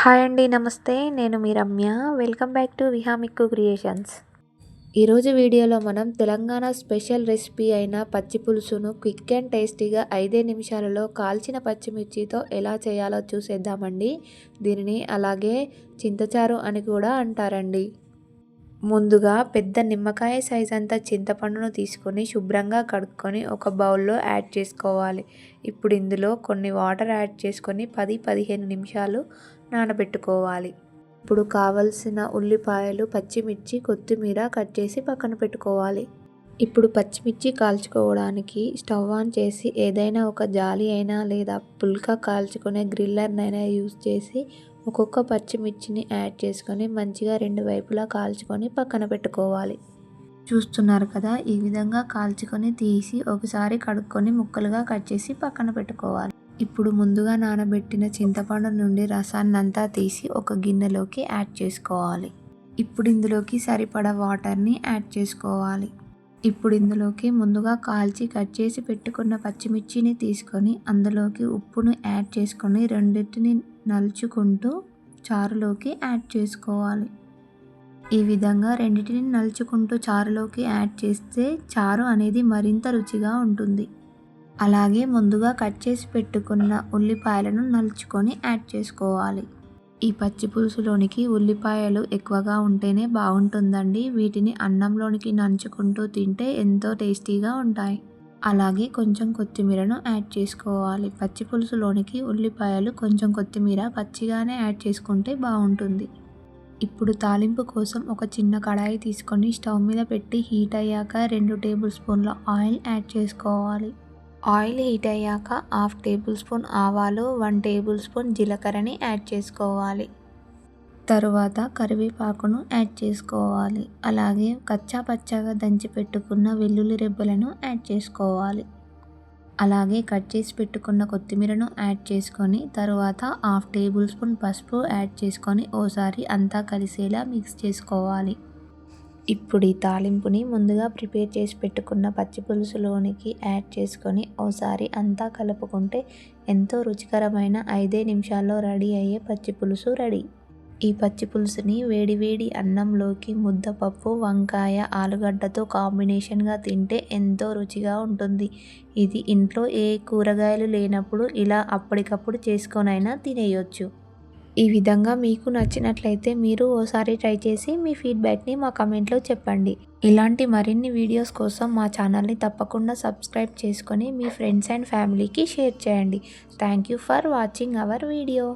Hi అండి నమస్తే. నేను మీ Ramya. Welcome back to Vihamikku creations. ఈరోజు వీడియోలో మనం తెలంగాణ స్పెషల్ రెసిపీ అయిన పచ్చి పులుసును క్విక్ అండ్ టేస్టీగా ఐదే నిమిషాలలో కాల్చిన పచ్చిమిర్చితో ఎలా చేయాలో చూసేద్దామండి. దీనిని అలాగే చింతచారు అని కూడా అంటారండి. ముందుగా పెద్ద నిమ్మకాయ సైజ్ అంతా చింతపండును తీసుకొని శుభ్రంగా కడుక్కొని ఒక బౌల్లో యాడ్ చేసుకోవాలి. ఇప్పుడు ఇందులో కొన్ని వాటర్ యాడ్ చేసుకొని పది పదిహేను నిమిషాలు నానబెట్టుకోవాలి. ఇప్పుడు కావలసిన ఉల్లిపాయలు పచ్చిమిర్చి కొత్తిమీర కట్ చేసి పక్కన పెట్టుకోవాలి. ఇప్పుడు పచ్చిమిర్చి కాల్చుకోవడానికి స్టవ్ ఆన్ చేసి ఏదైనా ఒక జాలి అయినా లేదా పుల్కా కాల్చుకునే గ్రిల్లర్నైనా యూజ్ చేసి ఒక్కొక్క పచ్చిమిర్చిని యాడ్ చేసుకొని మంచిగా రెండు వైపులా కాల్చుకొని పక్కన పెట్టుకోవాలి. చూస్తున్నారు కదా ఈ విధంగా కాల్చుకొని తీసి ఒకసారి కడుక్కొని ముక్కలుగా కట్ చేసి పక్కన పెట్టుకోవాలి. ఇప్పుడు ముందుగా నానబెట్టిన చింతపండు నుండి రసాన్నంతా తీసి ఒక గిన్నెలోకి యాడ్ చేసుకోవాలి. ఇప్పుడు ఇందులోకి సరిపడా వాటర్ని యాడ్ చేసుకోవాలి. ఇప్పుడు ఇందులోకి ముందుగా కాల్చి కట్ చేసి పెట్టుకున్న పచ్చిమిర్చిని తీసుకొని అందులోకి ఉప్పును యాడ్ చేసుకొని రెండింటిని నలుచుకుంటూ చారులోకి యాడ్ చేసుకోవాలి. ఈ విధంగా రెండింటిని నలుచుకుంటూ చారులోకి యాడ్ చేస్తే చారు అనేది మరింత రుచిగా ఉంటుంది. అలాగే ముందుగా కట్ చేసి పెట్టుకున్న ఉల్లిపాయలను నలుచుకొని యాడ్ చేసుకోవాలి. ఈ పచ్చి పులుసులోనికి ఉల్లిపాయలు ఎక్కువగా ఉంటేనే బాగుంటుందండి. వీటిని అన్నంలోనికి నంచుకుంటూ తింటే ఎంతో టేస్టీగా ఉంటాయి. అలాగే కొంచెం కొత్తిమీరను యాడ్ చేసుకోవాలి. పచ్చి పులుసులోనికి ఉల్లిపాయలు కొంచెం కొత్తిమీర పచ్చిగానే యాడ్ చేసుకుంటే బాగుంటుంది. ఇప్పుడు తాలింపు కోసం ఒక చిన్న కడాయి తీసుకొని స్టవ్ మీద పెట్టి హీట్ అయ్యాక రెండు టేబుల్ స్పూన్ల ఆయిల్ యాడ్ చేసుకోవాలి. ఆయిల్ హీట్ అయ్యాక హాఫ్ టేబుల్ స్పూన్ ఆవాలు వన్ టేబుల్ స్పూన్ జీలకర్రని యాడ్ చేసుకోవాలి. తరువాత కరివేపాకును యాడ్ చేసుకోవాలి. అలాగే కచ్చా పచ్చగా దంచి పెట్టుకున్న వెల్లుల్లి రెబ్బలను యాడ్ చేసుకోవాలి. అలాగే కట్ చేసి పెట్టుకున్న కొత్తిమీరను యాడ్ చేసుకొని తరువాత హాఫ్ టేబుల్ స్పూన్ పసుపు యాడ్ చేసుకొని ఓసారి అంతా కలిసేలా మిక్స్ చేసుకోవాలి. ఇప్పుడు ఈ తాలింపుని ముందుగా ప్రిపేర్ చేసి పెట్టుకున్న పచ్చి పులుసులోనికి యాడ్ చేసుకొని ఓసారి అంతా కలుపుకుంటే ఎంతో రుచికరమైన ఐదే నిమిషాల్లో రెడీ అయ్యే పచ్చి పులుసు రెడీ. ఈ పచ్చి పులుసుని వేడివేడి అన్నంలోకి ముద్దపప్పు వంకాయ ఆలుగడ్డతో కాంబినేషన్గా తింటే ఎంతో రుచిగా ఉంటుంది. ఇది ఇంట్లో ఏ కూరగాయలు లేనప్పుడు ఇలా అప్పటికప్పుడు చేసుకొనైనా తినేయొచ్చు. ఈ విధంగా మీకు నచ్చినట్లయితే మీరు ఓసారి ట్రై చేసి మీ ఫీడ్బ్యాక్ని మా కమెంట్లో చెప్పండి. ఇలాంటి మరిన్ని వీడియోస్ కోసం మా ఛానల్ని తప్పకుండా సబ్స్క్రైబ్ చేసుకొని మీ ఫ్రెండ్స్ అండ్ ఫ్యామిలీకి షేర్ చేయండి. Thank you for watching our video.